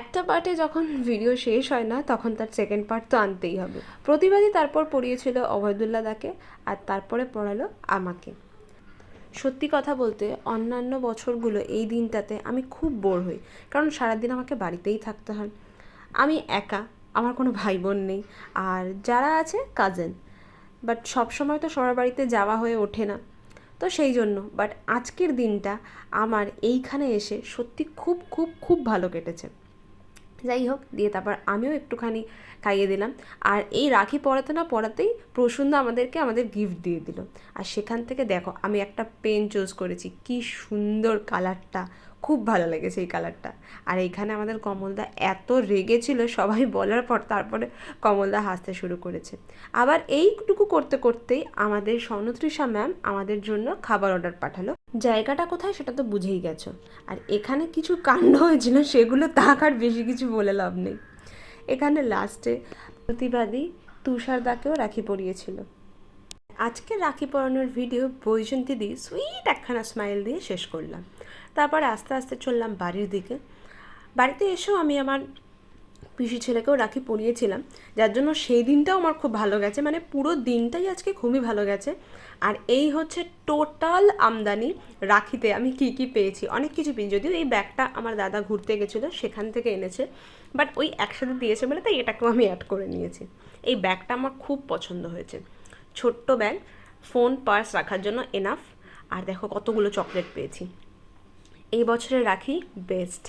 একটা পার্টে যখন ভিডিও শেষ হয় না, তখন তার সেকেন্ড পার্ট তো আনতেই হবে। প্রতিবাদী তারপর পড়িয়েছিল অভয়দুল্লাহ দাকে, আর তারপরে পড়ালো আমাকে। সত্যি কথা বলতে, অন্যান্য বছরগুলো এই দিনটাতে আমি খুব বোর হই, কারণ সারাদিন আমাকে বাড়িতেই থাকতে হয়। আমি একা, আমার কোনো ভাই বোন নেই, আর যারা আছে কাজেন বাট সবসময় তো সবার বাড়িতে যাওয়া হয়ে ওঠে না। তো সেই জন্য বাট আজকের দিনটা আমার এইখানে এসে সত্যি খুব খুব খুব ভালো কেটেছে। যাই হোক দিয়ে তারপর আমিও একটুখানি খাইয়ে দিলাম। আর এই রাখি পড়াতে না পড়াতেই প্রসন্ন আমাদেরকে আমাদের গিফট দিয়ে দিল। আর সেখান থেকে দেখো, আমি একটা পেন চুজ করেছি। কি সুন্দর কালারটা খুব ভালো লেগেছে এই কালারটা। আর এইখানে আমাদের কমলদা এত রেগেছিল সবাই বলার পর তারপরে কমলদা হাসতে শুরু করেছে। আবার এইটুকু করতে করতেই আমাদের স্বর্ণতৃষা ম্যাম আমাদের জন্য খাবার অর্ডার পাঠালো। জায়গাটা কোথায় সেটা তো বুঝেই গেছো। আর এখানে কিছু কাণ্ড হয়েছিল, সেগুলো তাক আর বেশি কিছু বলে লাভ নেই। এখানে লাস্টে প্রতিবাদী তুষারদাকেও রাখি পরিয়েছিল। আজকে রাখি পরানোর ভিডিও বৈজন্তী দিয়ে সুইট একখানা স্মাইল দিয়ে শেষ করলাম। তারপর আস্তে আস্তে চললাম বাড়ির দিকে। বাড়িতে এসেও আমি আমার পিসি ছেলেকেও রাখি পরিয়েছিলাম, যার জন্য সেই দিনটাও আমার খুব ভালো গেছে মানে পুরো দিনটাই আজকে খুবই ভালো গেছে। আর এই হচ্ছে টোটাল আমদানি রাখিতে আমি কি কি পেয়েছি, অনেক কিছু পেয়েছি। যদিও এই ব্যাগটা আমার দাদা ঘুরতে গেছিল, সেখান থেকে এনেছে বাট ওই একসাথে দিয়েছে বলে তাই এটাকেও আমি অ্যাড করে নিয়েছি। এই ব্যাগটা আমার খুব পছন্দ হয়েছে। ছোট্ট ব্যাগ ফোন পার্স রাখার জন্য এনাফ আর দেখো কতগুলো চকলেট পেয়েছি। এই বছরের রাখি বেস্ট